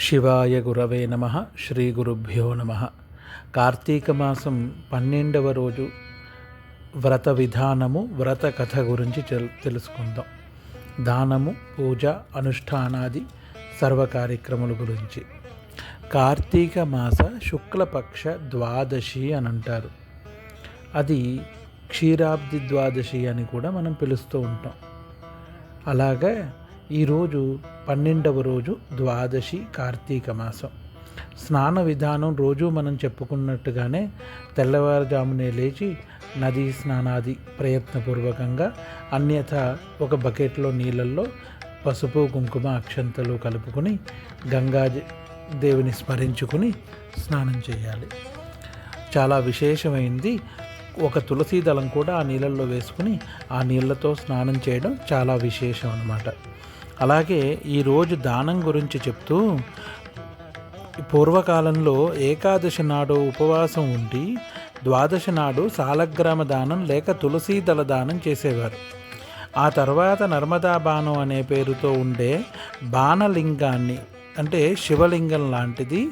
శివాయ గురవే నమ శ్రీ గురుభ్యో నమ. కార్తీక మాసం పన్నెండవ రోజు వ్రత విధానము వ్రత కథ గురించి తెలుసుకుందాం. దానము పూజ అనుష్ఠానాది సర్వ కార్యక్రముల గురించి. కార్తీక మాస శుక్లపక్ష ద్వాదశి అని అంటారు. అది క్షీరాబ్ది ద్వాదశి అని కూడా మనం పిలుస్తూ ఉంటాం. అలాగే ఈరోజు పన్నెండవ రోజు ద్వాదశి కార్తీక మాసం. స్నాన విధానం రోజు మనం చెప్పుకున్నట్టుగానే తెల్లవారుజామునే లేచి నదీ స్నానాది ప్రయత్నపూర్వకంగా అన్యథా ఒక బకెట్లో నీళ్ళల్లో పసుపు కుంకుమ అక్షంతలు కలుపుకొని గంగా దేవుని స్మరించుకుని స్నానం చేయాలి. చాలా విశేషమైంది ఒక తులసి దళం కూడా ఆ నీళ్ళల్లో వేసుకుని ఆ నీళ్ళతో స్నానం చేయడం చాలా విశేషం అన్నమాట అలాగే ఈరోజు దానం గురించి చెప్తూ పూర్వకాలంలో ఏకాదశి నాడు ఉపవాసం ఉండి ద్వాదశి నాడు సాలగ్రామ దానం లేక తులసీదళ దానం చేసేవారు. ఆ తర్వాత నర్మదా బాణం అనే పేరుతో ఉండే బాణలింగాన్ని అంటే శివలింగం లాంటిది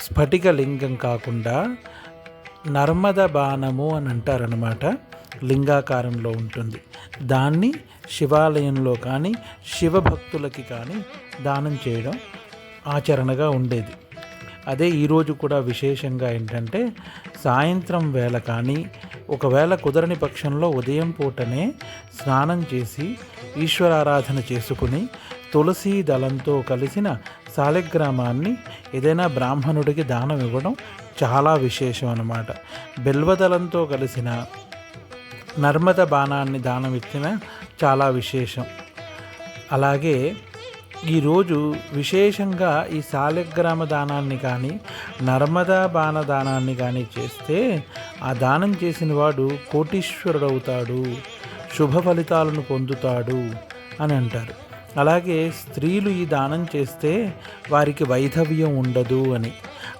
స్ఫటిక లింగం కాకుండా నర్మద బాణము అని అంటారనమాట లింగాకారంలో ఉంటుంది. దాన్ని శివాలయంలో కానీ శివభక్తులకి కానీ దానం చేయడం ఆచరణగా ఉండేది. అదే ఈరోజు కూడా విశేషంగా ఏంటంటే సాయంత్రం వేళ కానీ ఒకవేళ కుదరని పక్షంలో ఉదయం పూటనే స్నానం చేసి ఈశ్వరారాధన చేసుకుని తులసీ దళంతో కలిసిన శాలిగ్రామాన్ని ఏదైనా బ్రాహ్మణుడికి దానం ఇవ్వడం చాలా విశేషం అన్నమాట. బెల్వదళంతో కలిసిన నర్మద బాణాన్ని దానం ఇచ్చిన చాలా విశేషం. అలాగే ఈరోజు విశేషంగా ఈ సాలెగ్రామ దానాన్ని కానీ నర్మదా బాణ దానాన్ని కానీ చేస్తే ఆ దానం చేసిన వాడు కోటీశ్వరుడవుతాడు శుభ ఫలితాలను పొందుతాడు అని అంటారు. అలాగే స్త్రీలు ఈ దానం చేస్తే వారికి వైధవ్యం ఉండదు అని.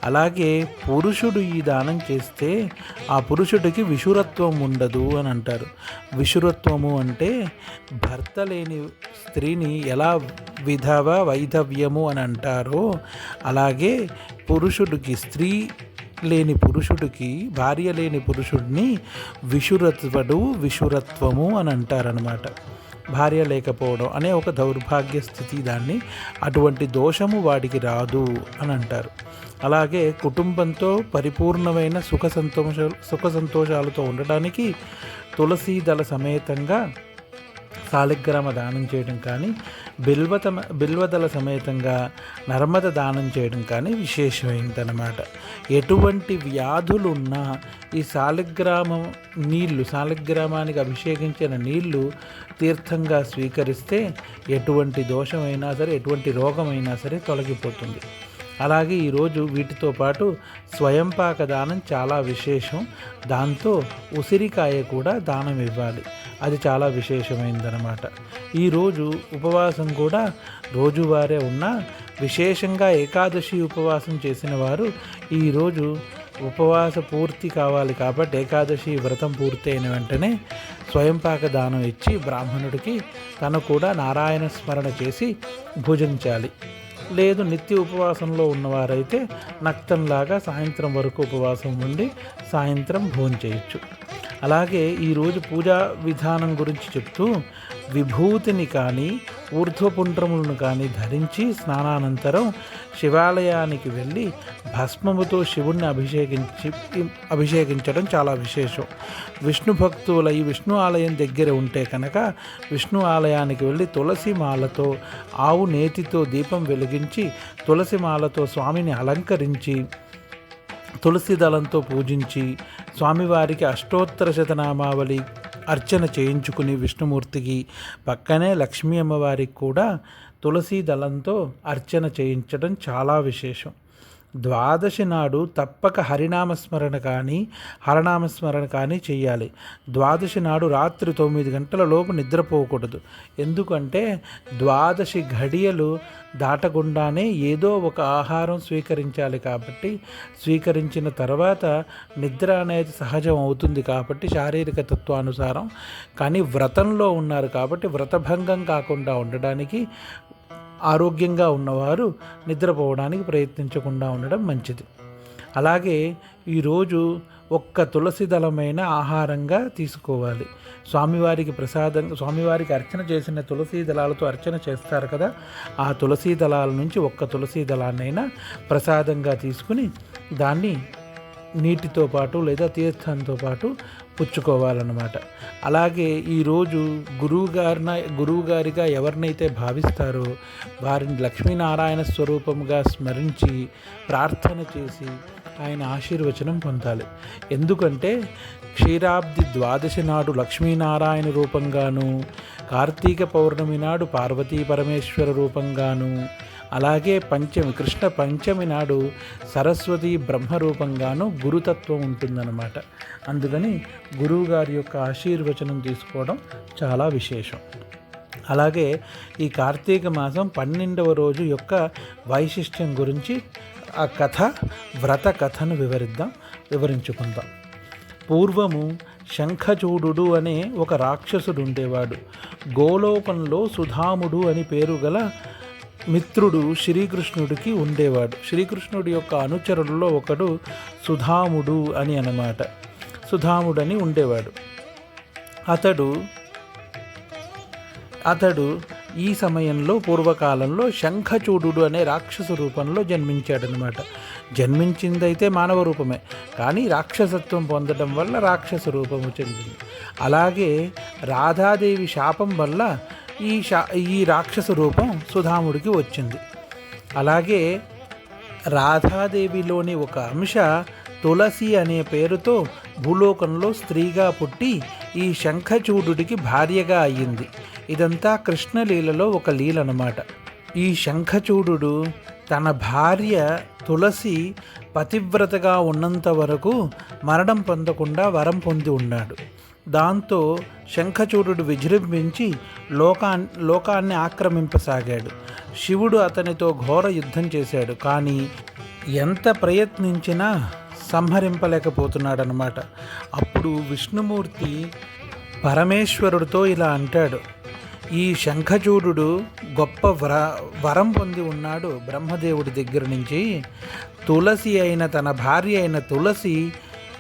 అలాగే పురుషుడు ఈ దానం చేస్తే ఆ పురుషుడికి విషురత్వం ఉండదు అని అంటారు. విషురత్వము అంటే భర్త లేని స్త్రీని ఎలా విధవ వైధవ్యము అని అంటారో అలాగే పురుషుడికి స్త్రీ లేని పురుషుడికి భార్య లేని పురుషుడిని విషురత్వడు విషురత్వము అని అంటారనమాట భార్య లేకపోవడం అనే ఒక దౌర్భాగ్య స్థితి దాన్ని అటువంటి దోషము వాడికి రాదు అని అంటారు. అలాగే కుటుంబంతో పరిపూర్ణమైన సుఖ సంతోష సుఖ సంతోషాలతో ఉండడానికి తులసీ దళ సమేతంగా శాలిగ్రామ దానం చేయడం కానీ బిల్వత బిల్వదల సమేతంగా నర్మద దానం చేయడం కానీ విశేషమైందనమాట ఎటువంటి వ్యాధులున్నా ఈ శాలిగ్రామం నీళ్ళు శాలిగ్రామానికి అభిషేకించిన నీళ్ళు తీర్థంగా స్వీకరిస్తే ఎటువంటి దోషమైనా సరే ఎటువంటి రోగమైనా సరే తొలగిపోతుంది. అలాగే ఈరోజు వీటితో పాటు స్వయంపాక దానం చాలా విశేషం. దాంతో ఉసిరికాయ కూడా దానం ఇవ్వాలి. అది చాలా విశేషమైందనమాట ఈరోజు ఉపవాసం కూడా రోజువారే ఉన్న విశేషంగా ఏకాదశి ఉపవాసం చేసిన వారు ఈరోజు ఉపవాస పూర్తి కావాలి కాబట్టి ఏకాదశి వ్రతం పూర్తయిన వెంటనే స్వయంపాక దానం ఇచ్చి బ్రాహ్మణుడికి తను కూడా నారాయణ స్మరణ చేసి భుజించాలి లేదు నిత్య ఉపవాసంలో ఉన్నవారైతే నక్తంలాగా సాయంత్రం వరకు ఉపవాసం ఉండి సాయంత్రం భోజనం చేయొచ్చు అలాగే ఈరోజు పూజా విధానం గురించి చెప్తూ విభూతిని కానీ ఊర్ధ్వపుండ్రములను కానీ ధరించి స్నానానంతరం శివాలయానికి వెళ్ళి భస్మముతో శివుణ్ణి అభిషేకించి అభిషేకించడం చాలా విశేషం. విష్ణు భక్తులై విష్ణు ఆలయం దగ్గర ఉంటే కనుక విష్ణు ఆలయానికి వెళ్ళి తులసి మాలతో ఆవు నేతితో దీపం వెలిగించి తులసి మాలతో స్వామిని అలంకరించి తులసి దళంతో పూజించి స్వామివారికి అష్టోత్తర శతనామావళి అర్చన చేయించుకుని విష్ణుమూర్తికి పక్కనే లక్ష్మీ అమ్మవారికి కూడా తులసి దళంతో అర్చన చేయించడం చాలా విశేషం. ద్వాదశి నాడు తప్పక హరినామస్మరణ కానీ హరనామస్మరణ కానీ చేయాలి ద్వాదశి నాడు రాత్రి తొమ్మిది గంటల లోపు నిద్రపోకూడదు. ఎందుకంటే ద్వాదశి ఘడియలు దాటకుండానే ఏదో ఒక ఆహారం స్వీకరించాలి కాబట్టి స్వీకరించిన తర్వాత నిద్ర అనేది సహజం అవుతుంది కాబట్టి శారీరక తత్వానుసారం. కానీ వ్రతంలో ఉన్నారు కాబట్టి వ్రతభంగం కాకుండా ఉండడానికి ఆరోగ్యంగా ఉన్నవారు నిద్రపోవడానికి ప్రయత్నించకుండా ఉండడం మంచిది. అలాగే ఈరోజు ఒక్క తులసి దళమైన ఆహారంగా తీసుకోవాలి. స్వామివారికి ప్రసాదం స్వామివారికి అర్చన చేసిన తులసి దళాలతో అర్చన చేస్తారు కదా ఆ తులసి దళాల నుంచి ఒక్క తులసి దళాన్నైనా ప్రసాదంగా తీసుకుని దాన్ని నీటితో పాటు లేదా తీర్థంతో పాటు పుచ్చుకోవాలన్నమాట. అలాగే ఈరోజు గురువుగారిన గురువుగారిగా ఎవరినైతే భావిస్తారో వారిని లక్ష్మీనారాయణ స్వరూపముగా స్మరించి ప్రార్థన చేసి ఆయన ఆశీర్వచనం పొందాలి. ఎందుకంటే క్షీరాబ్ది ద్వాదశి నాడు లక్ష్మీనారాయణ రూపంగాను కార్తీక పౌర్ణమి నాడు పార్వతీ పరమేశ్వర రూపంగాను అలాగే పంచమి కృష్ణ పంచమి నాడు సరస్వతి బ్రహ్మరూపంగాను గురుతత్వం ఉంటుందన్నమాట. అందుకని గురువుగారి యొక్క ఆశీర్వచనం తీసుకోవడం చాలా విశేషం. అలాగే ఈ కార్తీక మాసం పన్నెండవ రోజు యొక్క వైశిష్ట్యం గురించి ఆ కథ వ్రత కథను వివరిద్దాం వివరించుకుందాం. పూర్వము శంఖచూడు అనే ఒక రాక్షసుడు ఉండేవాడు. గోలోకంలో సుధాముడు అని పేరు గల మిత్రుడు శ్రీకృష్ణుడికి ఉండేవాడు. శ్రీకృష్ణుడి యొక్క అనుచరులలో ఒకడు సుధాముడు అని అనమాట సుధాముడని ఉండేవాడు. అతడు అతడు ఈ సమయంలో పూర్వకాలంలో శంఖచూడు అనే రాక్షస రూపంలో జన్మించాడనమాట జన్మించిందైతే మానవ రూపమే కానీ రాక్షసత్వం పొందడం వల్ల రాక్షస రూపము చెందింది. అలాగే రాధాదేవి శాపం వల్ల ఈ శా ఈ రాక్షస రూపం సుధాముడికి వచ్చింది. అలాగే రాధాదేవిలోని ఒక అంశ తులసి అనే పేరుతో భూలోకంలో స్త్రీగా పుట్టి ఈ శంఖచూడుడికి భార్యగా అయ్యింది. ఇదంతా కృష్ణలీలలో ఒక లీల అన్నమాట ఈ శంఖచూడు తన భార్య తులసి పతివ్రతగా ఉన్నంత వరకు మరణం పొందకుండా వరం పొంది ఉన్నాడు. దాంతో శంఖచూడు విజృంభించి లోకా లోకాన్ని ఆక్రమింపసాగాడు. శివుడు అతనితో ఘోర యుద్ధం చేశాడు. కానీ ఎంత ప్రయత్నించినా సంహరింపలేకపోతున్నాడనమాట అప్పుడు విష్ణుమూర్తి పరమేశ్వరుడితో ఇలా అంటాడు. ఈ శంఖచూడు గొప్ప వర వరం పొంది ఉన్నాడు బ్రహ్మదేవుడి దగ్గర నుంచి. తులసి అయిన తన భార్య అయిన తులసి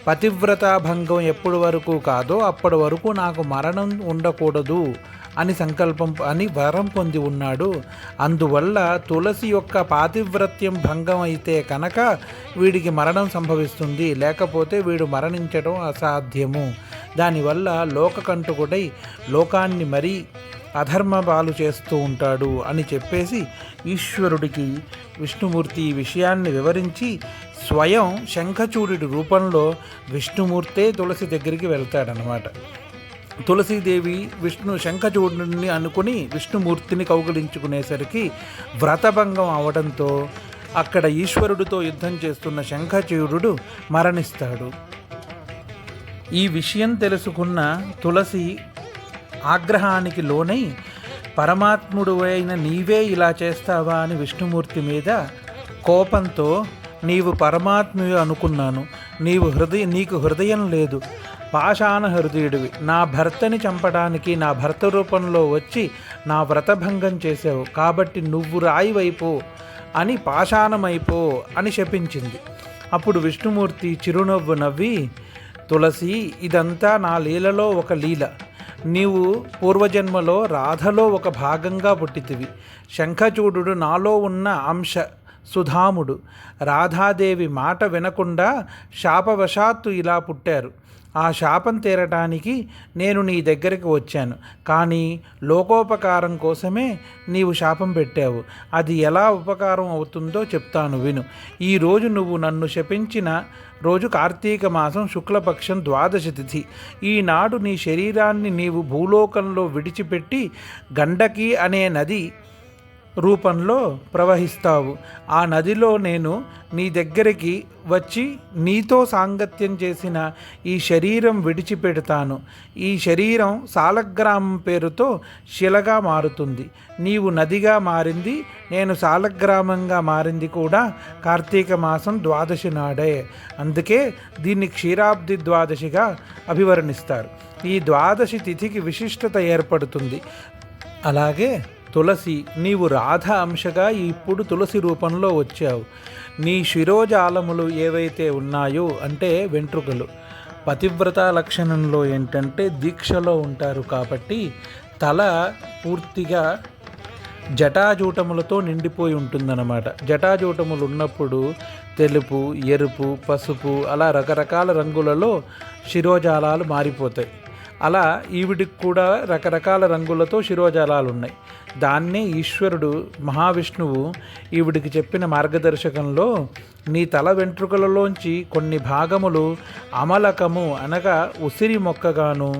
పతివ్రతా భంగం ఎప్పటి వరకు కాదో అప్పటి వరకు నాకు మరణం ఉండకూడదు అని సంకల్పం అని వరం పొంది ఉన్నాడు. అందువల్ల తులసి యొక్క పాతివ్రత్యం భంగం అయితే కనుక వీడికి మరణం సంభవిస్తుంది. లేకపోతే వీడు మరణించడం అసాధ్యము. దానివల్ల లోకకంటుకుడై లోకాన్ని మరీ అధర్మ పాలు చేస్తూ ఉంటాడు అని చెప్పేసి ఈశ్వరుడికి విష్ణుమూర్తి ఈ విషయాన్ని వివరించి స్వయం శంఖచూడి రూపంలో విష్ణుమూర్తే తులసి దగ్గరికి వెళ్తాడనమాట తులసీదేవి విష్ణు శంఖచూడుని అనుకుని విష్ణుమూర్తిని కౌగలించుకునేసరికి వ్రతభంగం అవడంతో అక్కడ ఈశ్వరుడితో యుద్ధం చేస్తున్న శంఖచూడు మరణిస్తాడు. ఈ విషయం తెలుసుకున్న తులసి ఆగ్రహానికి లోనై పరమాత్ముడు అయిన నీవే ఇలా చేస్తావా అని విష్ణుమూర్తి మీద కోపంతో నీవు పరమాత్మ అనుకున్నాను. నీవు హృదయ నీకు హృదయం లేదు. పాషాణ హృదయుడివి. నా భర్తని చంపడానికి నా భర్త రూపంలో వచ్చి నా వ్రతభంగం చేసావు కాబట్టి నువ్వు రాయివైపో అని పాషాణమైపో అని శపించింది. అప్పుడు విష్ణుమూర్తి చిరునవ్వు నవ్వి తులసి ఇదంతా నా లీలలో ఒక లీల. నీవు పూర్వజన్మలో రాధలో ఒక భాగంగా పుట్టితివి. శంఖచూడు నాలో ఉన్న అంశ సుధాముడు. రాధాదేవి మాట వినకుండా శాపవశాత్తు ఇలా పుట్టారు. ఆ శాపం తీరటానికి నేను నీ దగ్గరికి వచ్చాను. కానీ లోకోపకారం కోసమే నీవు శాపం పెట్టావు. అది ఎలా ఉపకారం అవుతుందో చెప్తాను విను. ఈరోజు నువ్వు నన్ను శపించిన రోజు కార్తీక మాసం శుక్లపక్షం ద్వాదశ తిథి. ఈనాడు నీ శరీరాన్ని నీవు భూలోకంలో విడిచిపెట్టి గండకి అనే నది రూపంలో ప్రవహిస్తావు. ఆ నదిలో నేను నీ దగ్గరికి వచ్చి నీతో సాంగత్యం చేసిన ఈ శరీరం విడిచిపెడతాను. ఈ శరీరం సాలగ్రామం పేరుతో శిలగా మారుతుంది. నీవు నదిగా మారింది నేను సాలగ్రామంగా మారింది కూడా కార్తీక మాసం ద్వాదశి నాడే. అందుకే దీన్ని క్షీరాబ్ది ద్వాదశిగా అభివర్ణిస్తారు. ఈ ద్వాదశి తిథికి విశిష్టత ఏర్పడుతుంది. అలాగే తులసి నీవు రాధ అంశగా ఇప్పుడు తులసి రూపంలో వచ్చావు. నీ శిరోజాలములు ఏవైతే ఉన్నాయో అంటే వెంట్రుకలు. పతివ్రత లక్షణంలో ఏంటంటే దీక్షలో ఉంటారు కాబట్టి తల పూర్తిగా జటాజూటములతో నిండిపోయి ఉంటుందన్నమాట. జటాజూటములు ఉన్నప్పుడు తెలుపు ఎరుపు పసుపు అలా రకరకాల రంగులలో శిరోజాలాలు మారిపోతాయి. అలా ఈవిడికి కూడా రకరకాల రంగులతో శిరోజాలాలు ఉన్నాయి దాన్నే ఈశ్వరుడు మహావిష్ణువు ఈవిడికి చెప్పిన మార్గదర్శకంలో నీ తల వెంట్రుకలలోంచి కొన్ని భాగములు అమలకము అనగా ఉసిరి మొక్కగాను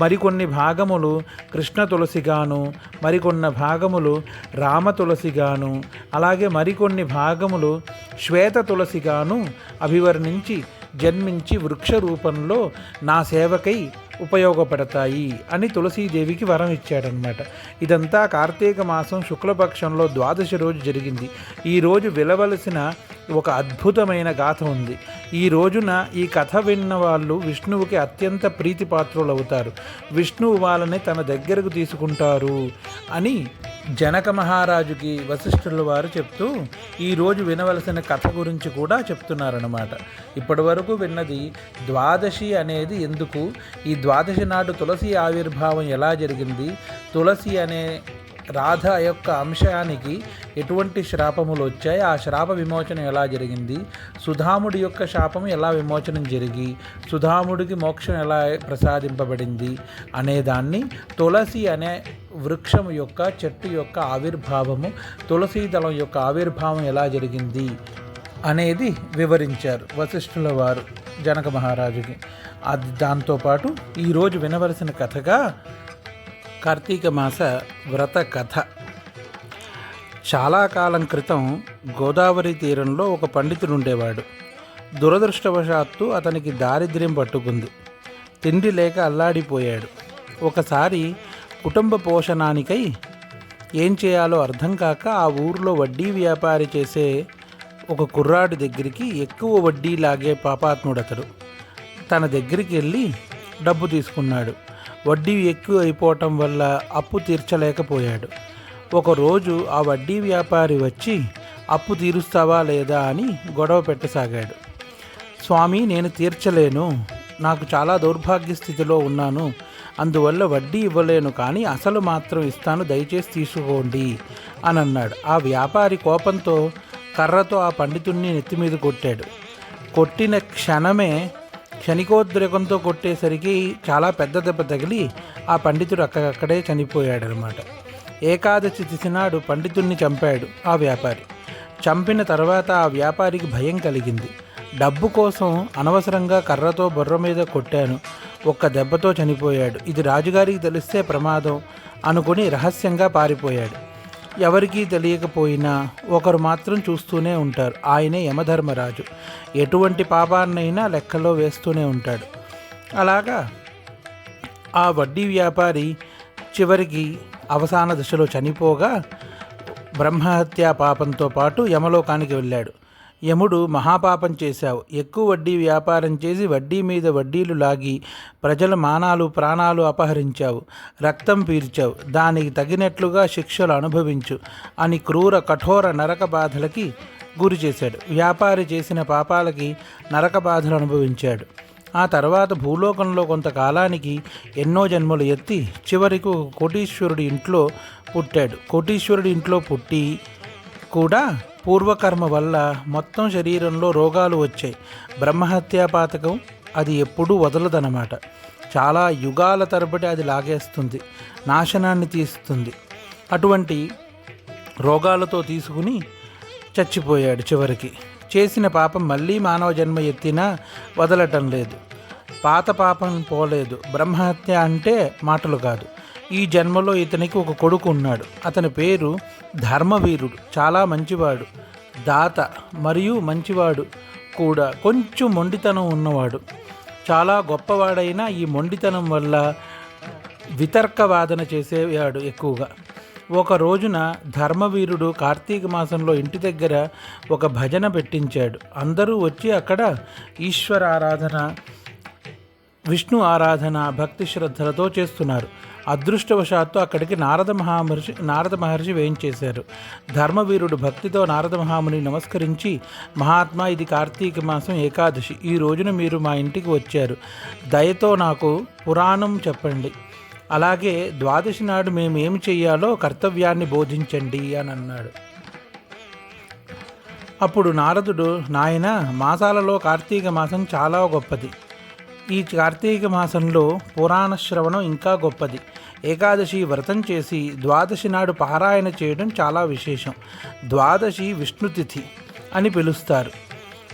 మరికొన్ని భాగములు కృష్ణ తులసిగాను మరికొన్ని భాగములు రామ తులసిగాను అలాగే మరికొన్ని భాగములు శ్వేత తులసిగాను అభివర్ణించి జన్మించి వృక్ష రూపంలో నా సేవకై ఉపయోగపడతాయి అని తులసీదేవికి వరం ఇచ్చాడనమాట ఇదంతా కార్తీక మాసం శుక్లపక్షంలో ద్వాదశి రోజు జరిగింది. ఈ రోజు విలవలసిన ఒక అద్భుతమైన గాథ ఉంది. ఈ రోజున ఈ కథ విన్న వాళ్ళు విష్ణువుకి అత్యంత ప్రీతిపాత్రులు అవుతారు విష్ణువు వాళ్ళని తన దగ్గరకు తీసుకుంటారు అని జనక మహారాజుకి వశిష్ఠుల వారు చెప్తూ ఈరోజు వినవలసిన కథ గురించి కూడా చెప్తున్నారన్నమాట. ఇప్పటి వరకు విన్నది ద్వాదశి అనేది ఎందుకు? ఈ ద్వాదశి నాడు తులసి ఆవిర్భావం ఎలా జరిగింది? తులసి అనే రాధ యొక్క అంశానికి ఎటువంటి శ్రాపములు వచ్చాయి? ఆ శ్రాప విమోచనం ఎలా జరిగింది? సుధాముడి యొక్క శాపం ఎలా విమోచనం జరిగి సుధాముడికి మోక్షం ఎలా ప్రసాదింపబడింది అనేదాన్ని తులసి అనే వృక్షం యొక్క చెట్టు యొక్క ఆవిర్భావము తులసీ దళం యొక్క ఆవిర్భావం ఎలా జరిగింది అనేది వివరించారు వశిష్ఠుల వారు జనక మహారాజుకి. అది దాంతోపాటు ఈరోజు వినవలసిన కథగా కార్తీక మాస వ్రత కథ. చాలా కాలం క్రితం గోదావరి తీరంలో ఒక పండితుడు ఉండేవాడు. దురదృష్టవశాత్తు అతనికి దారిద్ర్యం పట్టుకుంది. తిండి లేక అల్లాడిపోయాడు. ఒకసారి కుటుంబ పోషణానికై ఏం చేయాలో అర్థం కాక ఆ ఊరిలో వడ్డీ వ్యాపారి చేసే ఒక కుర్రాడి దగ్గరికి ఎక్కువ వడ్డీ లాగే పాపాత్ముడతడు. తన దగ్గరికి వెళ్ళి డబ్బు తీసుకున్నాడు. వడ్డీ ఎక్కువ అయిపోవటం వల్ల అప్పు తీర్చలేకపోయాడు. ఒకరోజు ఆ వడ్డీ వ్యాపారి వచ్చి అప్పు తీరుస్తావా లేదా? అని గొడవ పెట్టసాగాడు. స్వామి నేను తీర్చలేను. నాకు చాలా దౌర్భాగ్య స్థితిలో ఉన్నాను. అందువల్ల వడ్డీ ఇవ్వలేను కానీ అసలు మాత్రం ఇస్తాను. దయచేసి తీసుకోండి. అని అన్నాడు ఆ వ్యాపారి కోపంతో కర్రతో ఆ పండితుణ్ణి నెత్తి మీద కొట్టాడు. కొట్టిన క్షణమే క్షణికోద్రేకంతో కొట్టేసరికి చాలా పెద్ద దెబ్బ తగిలి ఆ పండితుడు అక్కడక్కడే చనిపోయాడనమాట. ఏకాదశి తిసినాడు పండితుడిని చంపాడు ఆ వ్యాపారి. చంపిన తర్వాత ఆ వ్యాపారికి భయం కలిగింది. డబ్బు కోసం అనవసరంగా కర్రతో బుర్ర మీద కొట్టాను. ఒక్క దెబ్బతో చనిపోయాడు. ఇది రాజుగారికి తెలిస్తే ప్రమాదం అనుకుని రహస్యంగా పారిపోయాడు. ఎవరికీ తెలియకపోయినా ఒకరు మాత్రం చూస్తూనే ఉంటారు. ఆయనే యమధర్మరాజు. ఎటువంటి పాపాన్నైనా లెక్కలో వేస్తూనే ఉంటాడు. అలాగా ఆ వడ్డీ వ్యాపారి చివరికి అవసాన దశలో చనిపోగా బ్రహ్మహత్యా పాపంతో పాటు యమలోకానికి వెళ్ళాడు. యముడు మహాపాపం చేశావు. ఎక్కువ వడ్డీ వ్యాపారం చేసి వడ్డీ మీద వడ్డీలు లాగి ప్రజల మానాలు ప్రాణాలు అపహరించావు. రక్తం పీల్చావు. దానికి తగినట్లుగా శిక్షలు అనుభవించు అని క్రూర కఠోర నరక బాధలకి గురి చేశాడు. వ్యాపారి చేసిన పాపాలకి నరక బాధలు అనుభవించాడు. ఆ తర్వాత భూలోకంలో కొంతకాలానికి ఎన్నో జన్మలు ఎత్తి చివరికి కోటీశ్వరుడి ఇంట్లో పుట్టాడు. కోటీశ్వరుడి ఇంట్లో పుట్టి కూడా పూర్వకర్మ వల్ల మొత్తం శరీరంలో రోగాలు వచ్చాయి. బ్రహ్మహత్యా పాతకం అది ఎప్పుడూ వదలదనమాట చాలా యుగాల తరబడి అది లాగేస్తుంది నాశనాన్ని తీస్తుంది. అటువంటి రోగాలతో తీసుకుని చచ్చిపోయాడు చివరికి. చేసిన పాపం మళ్ళీ మానవ జన్మ ఎత్తినా వదలటం లేదు. పాత పాపం పోలేదు. బ్రహ్మహత్య అంటే మాటలు కాదు. ఈ జన్మలో ఇతనికి ఒక కొడుకు ఉన్నాడు. అతని పేరు ధర్మవీరుడు. చాలా మంచివాడు. దాత మరియు మంచివాడు కూడా. కొంచెం మొండితనం ఉన్నవాడు. చాలా గొప్పవాడైన ఈ మొండితనం వల్ల వితర్కవాదన చేసేవాడు ఎక్కువగా. ఒక రోజున ధర్మవీరుడు కార్తీక మాసంలో ఇంటి దగ్గర ఒక భజన పెట్టించాడు. అందరూ వచ్చి అక్కడ ఈశ్వర ఆరాధన విష్ణు ఆరాధన భక్తి శ్రద్ధలతో చేస్తున్నారు. అదృష్టవశాత్తు అక్కడికి నారద మహామహర్షి నారద మహర్షి వేయించేశారు. ధర్మవీరుడు భక్తితో నారద మహాముని నమస్కరించి మహాత్మా ఇది కార్తీక మాసం ఏకాదశి. ఈ రోజున మీరు మా ఇంటికి వచ్చారు. దయతో నాకు పురాణం చెప్పండి. అలాగే ద్వాదశి నాడు మేము ఏమి చెయ్యాలో కర్తవ్యాన్ని బోధించండి అని అన్నాడు. అప్పుడు నారదుడు నాయన మాసాలలో కార్తీక మాసం చాలా గొప్పది. ఈ కార్తీక మాసంలో పురాణ శ్రవణం ఇంకా గొప్పది. ఏకాదశి వ్రతం చేసి ద్వాదశి నాడు పారాయణ చేయడం చాలా విశేషం. ద్వాదశి విష్ణుతిథి అని పిలుస్తారు.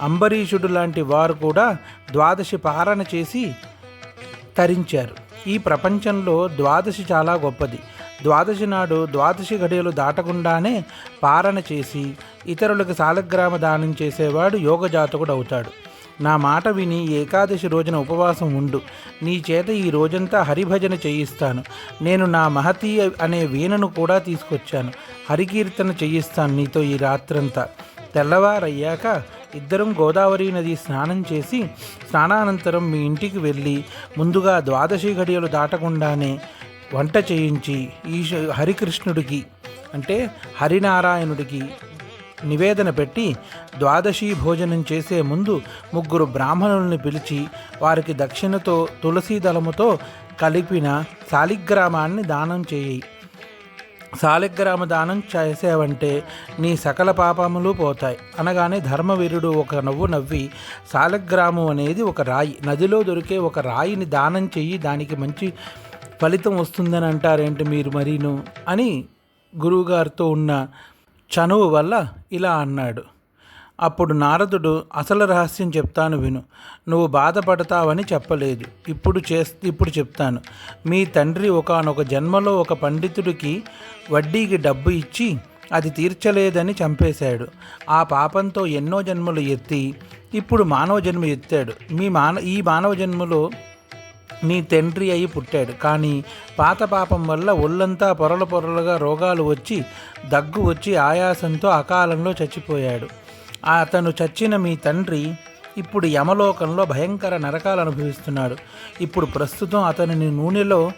అంబరీషుడు లాంటి వారు కూడా ద్వాదశి పారణ చేసి తరించారు. ఈ ప్రపంచంలో ద్వాదశి చాలా గొప్పది. ద్వాదశి నాడు ద్వాదశి గడియలు దాటకుండానే పారణ చేసి ఇతరులకు సాలగ్రామ దానం చేసేవాడు యోగజాతకుడు అవుతాడు. నా మాట విని ఏకాదశి రోజున ఉపవాసం ఉండు. నీ చేత ఈ రోజంతా హరిభజన చేయిస్తాను. నేను నా మహతీ అనే వీణను కూడా తీసుకొచ్చాను. హరికీర్తన చేయిస్తాను నీతో ఈ రాత్రంతా. తెల్లవారయ్యాక ఇద్దరం గోదావరి నది స్నానం చేసి స్నానానంతరం మీ ఇంటికి వెళ్ళి ముందుగా ద్వాదశి ఘడియలు దాటకుండానే వంట చేయించి ఈ హరికృష్ణుడికి అంటే హరినారాయణుడికి నివేదన పెట్టి ద్వాదశి భోజనం చేసే ముందు ముగ్గురు బ్రాహ్మణుల్ని పిలిచి వారికి దక్షిణతో తులసీ దళముతో కలిపిన శాలిగ్రామాన్ని దానం చేయి. శాలిగ్రామ దానం చేసావంటే నీ సకల పాపములు పోతాయి. అనగానే ధర్మవీరుడు ఒక నవ్వు నవ్వి శాలిగ్రామం అనేది ఒక రాయి. నదిలో దొరికే ఒక రాయిని దానం చెయ్యి. దానికి మంచి ఫలితం వస్తుందని అంటారేంటి మీరు మరీను? అని గురువుగారితో ఉన్న చనువు వల్ల ఇలా అన్నాడు. అప్పుడు నారదుడు అసలు రహస్యం చెప్తాను విను. నువ్వు బాధపడతావని చెప్పలేదు. ఇప్పుడు చే ఇప్పుడు చెప్తాను. మీ తండ్రి ఒకనొక జన్మలో ఒక పండితుడికి వడ్డీకి డబ్బు ఇచ్చి అది తీర్చలేదని చంపేశాడు. ఆ పాపంతో ఎన్నో జన్మలు ఎత్తి ఇప్పుడు మానవ జన్మ ఎత్తాడు. మీ మాన ఈ మానవ జన్మలో నీ తండ్రి అయి పుట్టాడు. కానీ పాత పాపం వల్ల ఒళ్ళంతా పొరలు పొరలుగా రోగాలు వచ్చి దగ్గు వచ్చి ఆయాసంతో అకాలంలో చచ్చిపోయాడు. అతను చచ్చిన మీ తండ్రి ఇప్పుడు యమలోకంలో భయంకర నరకాలు అనుభవిస్తున్నాడు. ఇప్పుడు ప్రస్తుతం అతనిని నూనెలో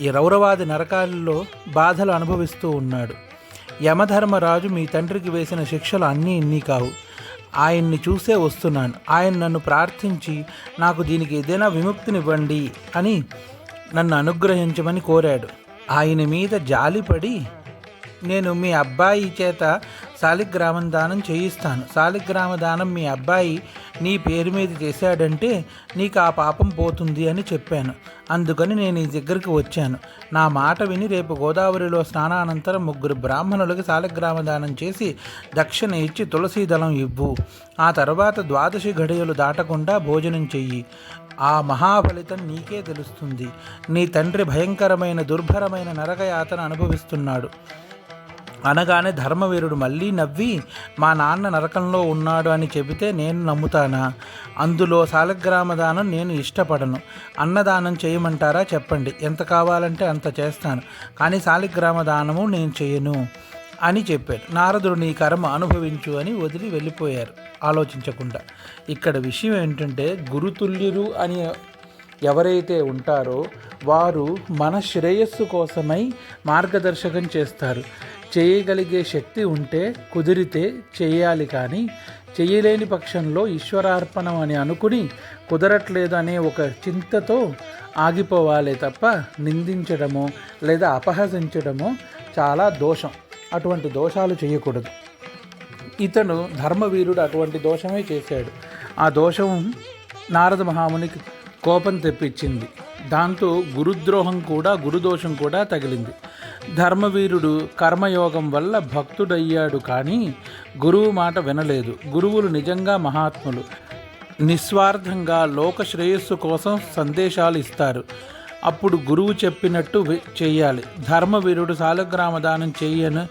ఈ రౌరవాది నరకాలలో బాధలు అనుభవిస్తూ ఉన్నాడు. యమధర్మరాజు మీ తండ్రికి వేసిన శిక్షలు అన్నీ ఇన్ని కావు. ఆయన్ని చూసే వస్తున్నాను. ఆయన నన్ను ప్రార్థించి నాకు దీనికి ఏదైనా విముక్తినివ్వండి అని నన్ను అనుగ్రహించమని కోరాడు. ఆయన మీద జాలిపడి నేను మీ అబ్బాయి చేత శాలిగ్రామం దానం చేయిస్తాను. శాలిగ్రామ దానం మీ అబ్బాయి నీ పేరు మీద చేశాడంటే నీకు ఆ పాపం పోతుంది అని చెప్పాను. అందుకని నేను ఈ దగ్గరికి వచ్చాను. నా మాట విని రేపు గోదావరిలో స్నానానంతరం ముగ్గురు బ్రాహ్మణులకి శాలిగ్రామ దానం చేసి దక్షిణ ఇచ్చి తులసీదళం ఇవ్వు. ఆ తర్వాత ద్వాదశి గడియలు దాటకుండా భోజనం చెయ్యి. ఆ మహాఫలితం నీకే తెలుస్తుంది. నీ తండ్రి భయంకరమైన దుర్భరమైన నరకయాతన అనుభవిస్తున్నాడు. అనగానే ధర్మవీరుడు మళ్ళీ నవ్వి మా నాన్న నరకంలో ఉన్నాడు అని చెబితే నేను నమ్ముతానా? అందులో సాలగ్రామ దానం నేను ఇష్టపడను. అన్నదానం చేయమంటారా? చెప్పండి. ఎంత కావాలంటే అంత చేస్తాను. కానీ సాలిగ్రామ దానము నేను చేయను అని చెప్పాడు. నారదుడు నీ కర్మ అనుభవించు అని వదిలి వెళ్ళిపోయారు ఆలోచించకుండా. ఇక్కడ విషయం ఏంటంటే గురుతుల్యులు అని ఎవరైతే ఉంటారో వారు మన శ్రేయస్సు కోసమై మార్గదర్శకం చేస్తారు. చేయగలిగే శక్తి ఉంటే కుదిరితే చేయాలి కానీ చేయలేని పక్షంలో ఈశ్వరార్పణం అని అనుకుని కుదరట్లేదు అనే ఒక చింతతో ఆగిపోవాలి తప్ప నిందించడమో లేదా అపహసించడమో చాలా దోషం. అటువంటి దోషాలు చేయకూడదు. ఇతను ధర్మవీరుడు అటువంటి దోషమే చేశాడు. ఆ దోషం నారద మహామునికి కోపం తెప్పించింది. దాంతో గురుద్రోహం కూడా గురుదోషం కూడా తగిలింది. ధర్మవీరుడు కర్మయోగం వల్ల భక్తుడయ్యాడు కానీ గురువు మాట వినలేదు. గురువులు నిజంగా మహాత్ములు. నిస్వార్థంగా లోక శ్రేయస్సు కోసం సందేశాలు ఇస్తారు. అప్పుడు గురువు చెప్పినట్టు చేయాలి ధర్మవీరుడు సాలగ్రామ దానం చేయను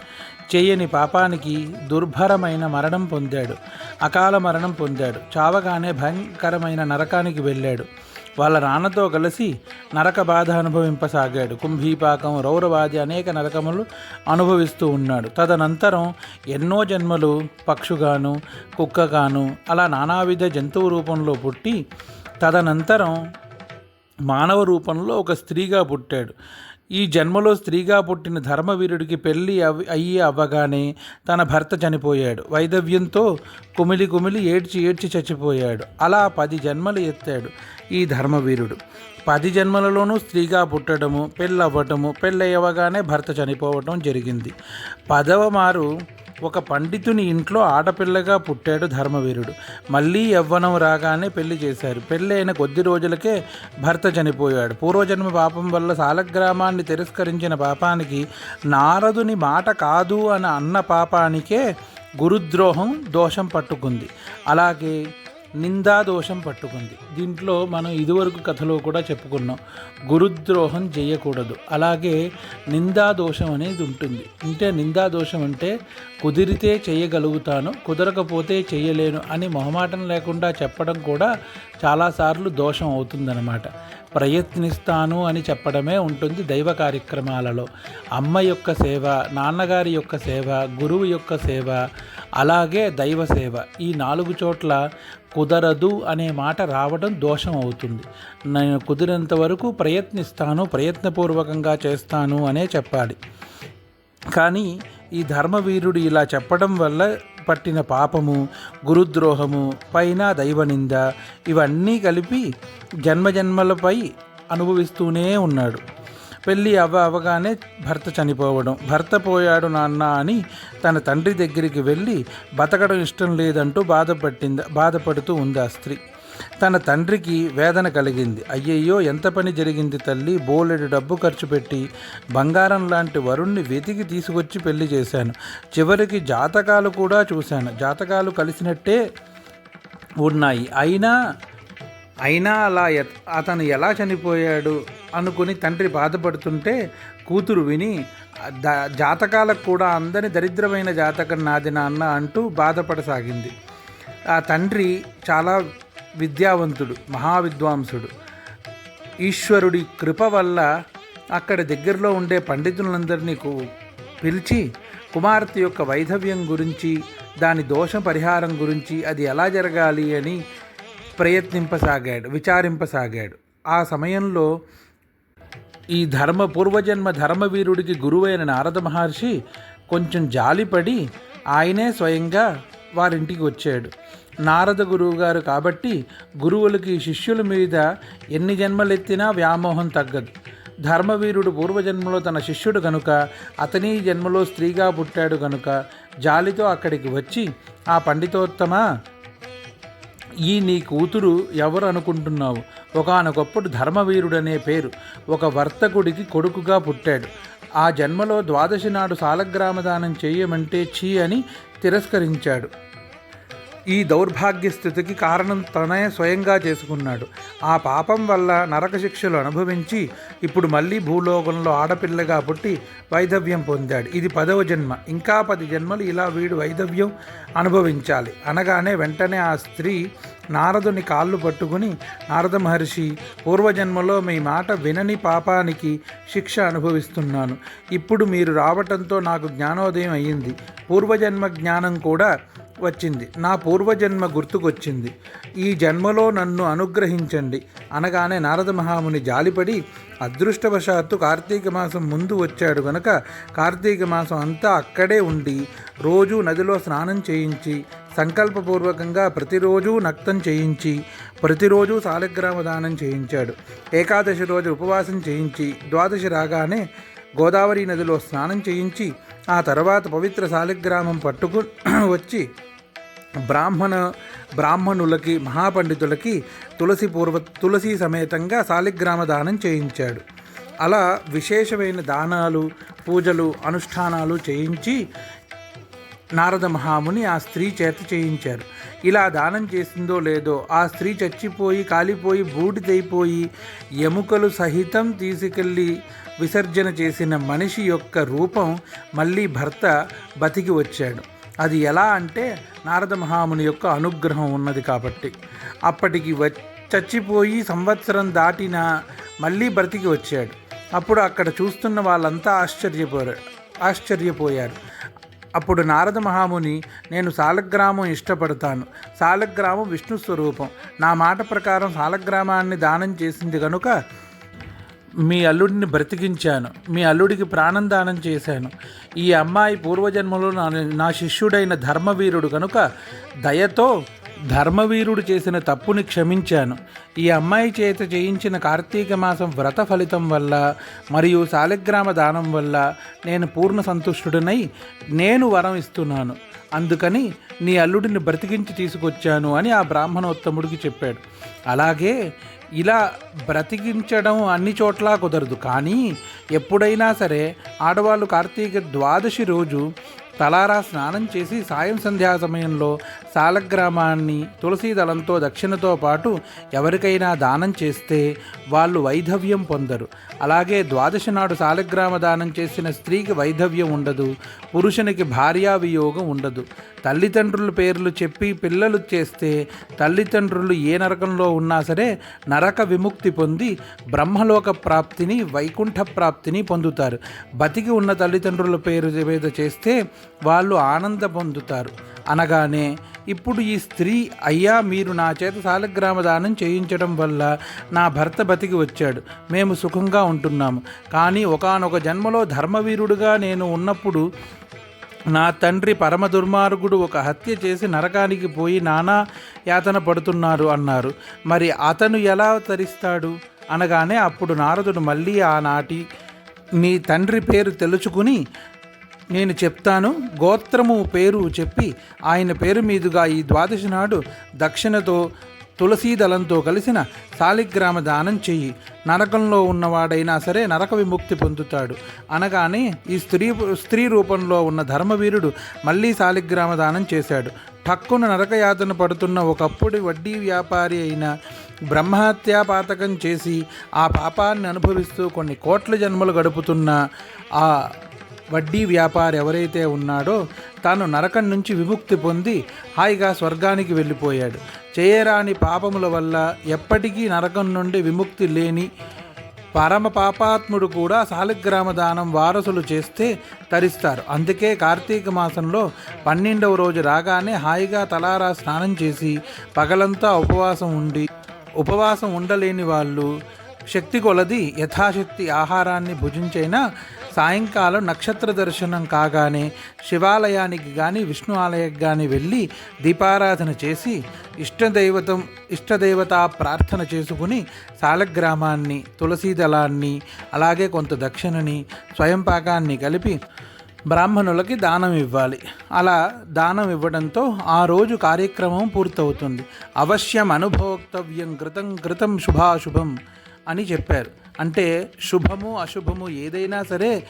చేయని పాపానికి దుర్భరమైన మరణం పొందాడు. అకాల మరణం పొందాడు. చావగానే భయంకరమైన నరకానికి వెళ్ళాడు. వాళ్ళ నాన్నతో కలిసి నరక బాధ అనుభవింపసాగాడు. కుంభీపాకం రౌరవాది అనేక నరకములు అనుభవిస్తూ ఉన్నాడు. తదనంతరం ఎన్నో జన్మలు పక్షుగాను కుక్కగాను అలా నానావిధ జంతువు రూపంలో పుట్టి తదనంతరం మానవ రూపంలో ఒక స్త్రీగా పుట్టాడు. ఈ జన్మలో స్త్రీగా పుట్టిన ధర్మవీరుడికి పెళ్ళి అవి అయ్యి అవ్వగానే తన భర్త చనిపోయాడు. వైదవ్యంతో కుమిలి కుమిలి ఏడ్చి ఏడ్చి చచ్చిపోయాడు. అలా పది జన్మలు ఎత్తాడు ఈ ధర్మవీరుడు. పది జన్మలలోనూ స్త్రీగా పుట్టడము పెళ్ళవ్వటము పెళ్ళయ్యవగానే భర్త చనిపోవటం జరిగింది. పదవ మారు ఒక పండితుని ఇంట్లో ఆడపిల్లగా పుట్టాడు ధర్మవీరుడు. మళ్ళీ యవ్వనం రాగానే పెళ్ళి చేశారు. పెళ్ళి అయిన కొద్ది రోజులకే భర్త చనిపోయాడు. పూర్వజన్మ పాపం వల్ల సాలగ్రామాన్ని తిరస్కరించిన పాపానికి నారదుని మాట కాదు అని అన్న పాపానికే గురుద్రోహం దోషం పట్టుకుంది. అలాగే నిందా దోషం పట్టుకుంది. దీంట్లో మనం ఇదివరకు కథలో కూడా చెప్పుకున్నాం గురుద్రోహం చేయకూడదు అలాగే నిందా దోషం అనేది ఉంటుంది. అంటే నిందా దోషం అంటే కుదిరితే చేయగలుగుతాను కుదరకపోతే చేయలేను అని మొహమాటం లేకుండా చెప్పడం కూడా చాలాసార్లు దోషం అవుతుందన్నమాట. ప్రయత్నిస్తాను అని చెప్పడమే ఉంటుంది దైవ కార్యక్రమాలలో. అమ్మ యొక్క సేవ నాన్నగారి యొక్క సేవ గురువు యొక్క సేవ అలాగే దైవ సేవ. ఈ నాలుగు చోట్ల కుదరదు అనే మాట రావడం దోషం అవుతుంది. నేను కుదిరేంత వరకు ప్రయత్నిస్తాను ప్రయత్నపూర్వకంగా చేస్తాను అనే చెప్పాలి. కానీ ఈ ధర్మవీరుడు ఇలా చెప్పడం వల్ల పట్టిన పాపము గురుద్రోహము పైన దైవనింద ఇవన్నీ కలిపి జన్మజన్మలపై అనుభవిస్తూనే ఉన్నాడు. పెళ్ళి అవ్వ అవగానే భర్త చనిపోవడం భర్త పోయాడు నాన్న అని తన తండ్రి దగ్గరికి వెళ్ళి బతకడం ఇష్టం లేదంటూ బాధపట్టింది బాధపడుతూ ఉంది ఆ స్త్రీ. తన తండ్రికి వేదన కలిగింది. అయ్యయ్యో ఎంత పని జరిగింది తల్లి? బోలెడు డబ్బు ఖర్చు పెట్టి బంగారం లాంటి వరుణ్ణి వెతికి తీసుకొచ్చి పెళ్ళి చేశాను. చివరికి జాతకాలు కూడా చూశాను. జాతకాలు కలిసినట్టే ఉన్నాయి. అయినా అయినా అలా అతను ఎలా చనిపోయాడు అనుకుని తండ్రి బాధపడుతుంటే కూతురు విని ద జాతకాలకు కూడా అందని దరిద్రమైన జాతకం నాది నాన్న అంటూ బాధపడసాగింది. ఆ తండ్రి చాలా విద్యావంతుడు మహావిద్వాంసుడు. ఈశ్వరుడి కృప వల్ల అక్కడ దగ్గరలో ఉండే పండితులందరినీ పిలిచి కుమార్తె యొక్క వైధవ్యం గురించి దాని దోష పరిహారం గురించి అది ఎలా జరగాలి అని ప్రయత్నింపసాగాడు విచారింపసాగాడు. ఆ సమయంలో ఈ ధర్మ పూర్వజన్మ ధర్మవీరుడికి గురువైన నారద మహర్షి కొంచెం జాలిపడి ఆయనే స్వయంగా వారింటికి వచ్చాడు. నారద గురువు గారు కాబట్టి గురువులకి శిష్యుల మీద ఎన్ని జన్మలెత్తినా వ్యామోహం తగ్గదు. ధర్మవీరుడు పూర్వజన్మలో తన శిష్యుడు గనుక అతని జన్మలో స్త్రీగా పుట్టాడు గనుక జాలితో అక్కడికి వచ్చి ఆ పండితోత్తమ ఈ నీ కూతురు ఎవరు అనుకుంటున్నావు ఒకానొకప్పుడు ధర్మవీరుడనే పేరు. ఒక వర్తకుడికి కొడుకుగా పుట్టాడు. ఆ జన్మలో ద్వాదశి నాడు సాలగ్రామదానం చేయమంటే చీ అని తిరస్కరించాడు. ఈ దౌర్భాగ్య స్థితికి కారణం తనే స్వయంగా చేసుకున్నాడు. ఆ పాపం వల్ల నరక శిక్షలు అనుభవించి ఇప్పుడు మళ్ళీ భూలోకంలో ఆడపిల్లగా పుట్టి వైధవ్యం పొందాడు. ఇది పదవ జన్మ. ఇంకా పది జన్మలు ఇలా వీడు వైధవ్యం అనుభవించాలి. అనగానే వెంటనే ఆ స్త్రీ నారదుని కాళ్ళు పట్టుకుని నారద మహర్షి పూర్వజన్మలో మీ మాట వినని పాపానికి శిక్ష అనుభవిస్తున్నాను. ఇప్పుడు మీరు రావటంతో నాకు జ్ఞానోదయం అయ్యింది. పూర్వజన్మ జ్ఞానం కూడా వచ్చింది. నా పూర్వజన్మ గుర్తుకొచ్చింది. ఈ జన్మలో నన్ను అనుగ్రహించండి. అనగానే నారద మహాముని జాలిపడి అదృష్టవశాత్తు కార్తీక మాసం ముందు వచ్చాడు గనక కార్తీక మాసం అంతా అక్కడే ఉండి రోజు నదిలో స్నానం చేయించి సంకల్పపూర్వకంగా ప్రతిరోజు నక్తం చేయించి ప్రతిరోజు సాలగ్రామ దానం చేయించాడు. ఏకాదశి రోజు ఉపవాసం చేయించి ద్వాదశి రాగానే గోదావరి నదిలో స్నానం చేయించి ఆ తర్వాత పవిత్ర సాలిగ్రామం పట్టుకు వచ్చి బ్రాహ్మణ బ్రాహ్మణులకి మహాపండితులకి తులసి పూర్వ తులసి సమేతంగా శాలిగ్రామ దానం చేయించాడు. అలా విశేషమైన దానాలు పూజలు అనుష్ఠానాలు చేయించి నారద మహాముని ఆ స్త్రీ చేత చేయించారు. ఇలా దానం చేసిందో లేదో ఆ స్త్రీ చచ్చిపోయి కాలిపోయి బూడిదైపోయి ఎముకలు సహితం తీసుకెళ్ళి విసర్జన చేసిన మనిషి యొక్క రూపం మళ్ళీ భర్త బతికి వచ్చాడు. అది ఎలా అంటే నారద మహాముని యొక్క అనుగ్రహం ఉన్నది కాబట్టి. అప్పటికి వ చచ్చిపోయి సంవత్సరం దాటిన మళ్ళీ బ్రతికి వచ్చాడు. అప్పుడు అక్కడ చూస్తున్న వాళ్ళంతా ఆశ్చర్యపోయారు ఆశ్చర్యపోయారు. అప్పుడు నారద మహాముని నేను సాలగ్రామం ఇష్టపడతాను. సాలగ్రామం విష్ణు స్వరూపం. నా మాట ప్రకారం సాలగ్రామాన్ని దానం చేసింది కనుక మీ అల్లుడిని బ్రతికించాను. మీ అల్లుడికి ప్రాణం దానం చేశాను. ఈ అమ్మాయి పూర్వజన్మలో నా నా శిష్యుడైన ధర్మవీరుడు కనుక దయతో ధర్మవీరుడు చేసిన తప్పుని క్షమించాను. ఈ అమ్మాయి చేత చేయించిన కార్తీక మాసం వ్రత ఫలితం వల్ల మరియు శాలిగ్రామ దానం వల్ల నేను పూర్ణ సంతుష్టుడనై నేను వరం ఇస్తున్నాను. అందుకని నీ అల్లుడిని బ్రతికించి తీసుకొచ్చాను అని ఆ బ్రాహ్మణోత్తముడికి చెప్పాడు. అలాగే ఇలా బ్రతికించడం అన్ని చోట్ల కుదరదు. కానీ ఎప్పుడైనా సరే ఆడవాళ్ళు కార్తీక ద్వాదశి రోజు తలారా స్నానం చేసి సాయం సంధ్యా సమయంలో సాలగ్రామాన్ని తులసీదళంతో దక్షిణతో పాటు ఎవరికైనా దానం చేస్తే వాళ్ళు వైధవ్యం పొందరు. అలాగే ద్వాదశ నాడు సాలగ్రామ దానం చేసిన స్త్రీకి వైధవ్యం ఉండదు. పురుషునికి భార్యావియోగం ఉండదు. తల్లిదండ్రుల పేర్లు చెప్పి పిల్లలు చేస్తే తల్లిదండ్రులు ఏ నరకంలో ఉన్నా సరే నరక విముక్తి పొంది బ్రహ్మలోక ప్రాప్తిని వైకుంఠ ప్రాప్తిని పొందుతారు. బతికి ఉన్న తల్లిదండ్రుల పేరు మీద చేస్తే వాళ్ళు ఆనంద పొందుతారు. అనగానే ఇప్పుడు ఈ స్త్రీ అయ్యా మీరు నా చేత సాలగ్రామ దానం చేయించడం వల్ల నా భర్త బతికి వచ్చాడు. మేము సుఖంగా ఉంటున్నాము. కానీ ఒకనొక జన్మలో ధర్మవీరుడుగా నేను ఉన్నప్పుడు నా తండ్రి పరమ దుర్మార్గుడు ఒక హత్య చేసి నరకానికి పోయి నానా యాతన పడుతున్నారు అన్నారు. మరి అతను ఎలా తరిస్తాడు? అనగానే అప్పుడు నారదుడు మళ్ళీ ఆనాటి నీ తండ్రి పేరు తెలుసుకుని నేను చెప్తాను. గోత్రము పేరు చెప్పి ఆయన పేరు మీదుగా ఈ ద్వాదశి నాడు దక్షిణతో తులసీ దళంతో కలిసిన శాలిగ్రామ దానం చెయ్యి. నరకంలో ఉన్నవాడైనా సరే నరక విముక్తి పొందుతాడు. అనగానే ఈ స్త్రీ స్త్రీ రూపంలో ఉన్న ధర్మవీరుడు మళ్ళీ శాలిగ్రామ దానం చేశాడు. ఠక్కున నరకయాతన పడుతున్న ఒకప్పుడు వడ్డీ వ్యాపారి అయిన బ్రహ్మహత్యా పాతకం చేసి ఆ పాపాన్ని అనుభవిస్తూ కొన్ని కోట్ల జన్మలు గడుపుతున్న ఆ వడ్డీ వ్యాపారి ఎవరైతే ఉన్నాడో తాను నరకం నుంచి విముక్తి పొంది హాయిగా స్వర్గానికి వెళ్ళిపోయాడు. చేయరాని పాపముల వల్ల ఎప్పటికీ నరకం నుండి విముక్తి లేని పరమ పాపాత్ముడు కూడా సాలిగ్రామ దానం వారసులు చేస్తే తరిస్తారు. అందుకే కార్తీక మాసంలో పన్నెండవ రోజు రాగానే హాయిగా తలారా స్నానం చేసి పగలంతా ఉపవాసం ఉండి ఉపవాసం ఉండలేని వాళ్ళు శక్తి కొలది యథాశక్తి ఆహారాన్ని భుజించైనా సాయంకాలం నక్షత్ర దర్శనం కాగానే శివాలయానికి కానీ విష్ణు ఆలయానికి కానీ వెళ్ళి దీపారాధన చేసి ఇష్టదైవతం ఇష్టదేవత ప్రార్థన చేసుకుని సాలగ్రామాన్ని తులసీ దళాన్ని అలాగే కొంత దక్షిణని స్వయం పాకాన్ని కలిపి బ్రాహ్మణులకి దానం ఇవ్వాలి. అలా దానం ఇవ్వడంతో ఆ రోజు కార్యక్రమం పూర్తవుతుంది. అవశ్యం అనుభోక్తవ్యం కృతం కృతం శుభాశుభం అని చెప్పారు. అంటే శుభము అశుభము ఏదైనా సరే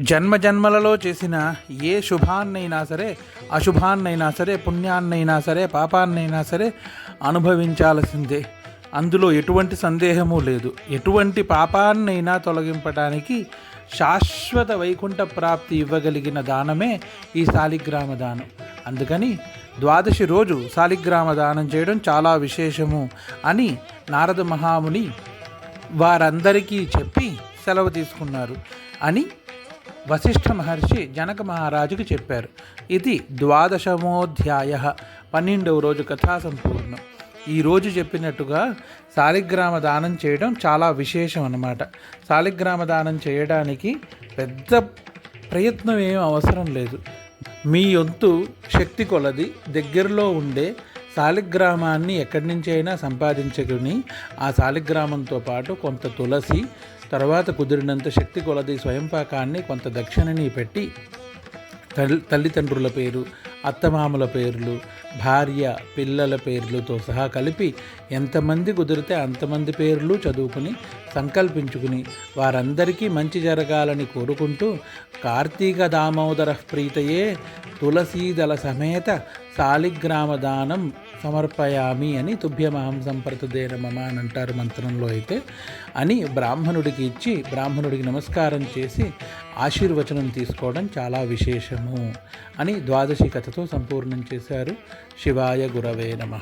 జన్మ జన్మలలో చేసిన ఏ శుభాన్నైనా సరే అశుభాన్నైనా సరే పుణ్యాన్నైనా సరే పాపాన్నైనా సరే అనుభవించాల్సిందే. అందులో ఎటువంటి సందేహము లేదు. ఎటువంటి పాపాన్నైనా తొలగింపడానికి శాశ్వత వైకుంఠ ప్రాప్తి ఇవ్వగలిగిన దానమే ఈ శాలిగ్రామ దానం. అందుకని ద్వాదశి రోజు శాలిగ్రామ దానం చేయడం చాలా విశేషము అని నారద మహాముని వారందరికీ చెప్పి సెలవు తీసుకున్నారు అని వశిష్ఠ మహర్షి జనక మహారాజుకి చెప్పారు. ఇది ద్వాదశమోధ్యాయ పన్నెండవ రోజు కథా సంపూర్ణం. ఈరోజు చెప్పినట్టుగా శాలిగ్రామ దానం చేయడం చాలా విశేషం అన్నమాట. శాలిగ్రామ దానం చేయడానికి పెద్ద ప్రయత్నం ఏం అవసరం లేదు. మీ వంతు శక్తి కొలది దగ్గరలో ఉండే శాలిగ్రామాన్ని ఎక్కడి నుంచి అయినా సంపాదించుకుని ఆ శాలిగ్రామంతో పాటు కొంత తులసి తర్వాత కుదిరినంత శక్తి కొలది స్వయంపాకాన్ని కొంత దక్షిణని పెట్టి తల్లి తల్లిదండ్రుల పేరు అత్తమామల పేర్లు భార్య పిల్లల పేర్లతో సహా కలిపి ఎంతమంది కుదిరితే అంతమంది పేర్లు చదువుకుని సంకల్పించుకుని వారందరికీ మంచి జరగాలని కోరుకుంటూ కార్తీక దామోదర ప్రీతయే తులసీదల సమేత శాలిగ్రామ దానం సమర్పయామి అని తుభ్యమహం సంప్రతదేన మమ అని అంటారు మంత్రంలో అయితే. అని బ్రాహ్మణుడికి ఇచ్చి బ్రాహ్మణుడికి నమస్కారం చేసి ఆశీర్వచనం తీసుకోవడం చాలా విశేషము అని ద్వాదశి కథతో సంపూర్ణం చేశారు శివాయ గురవే నమ.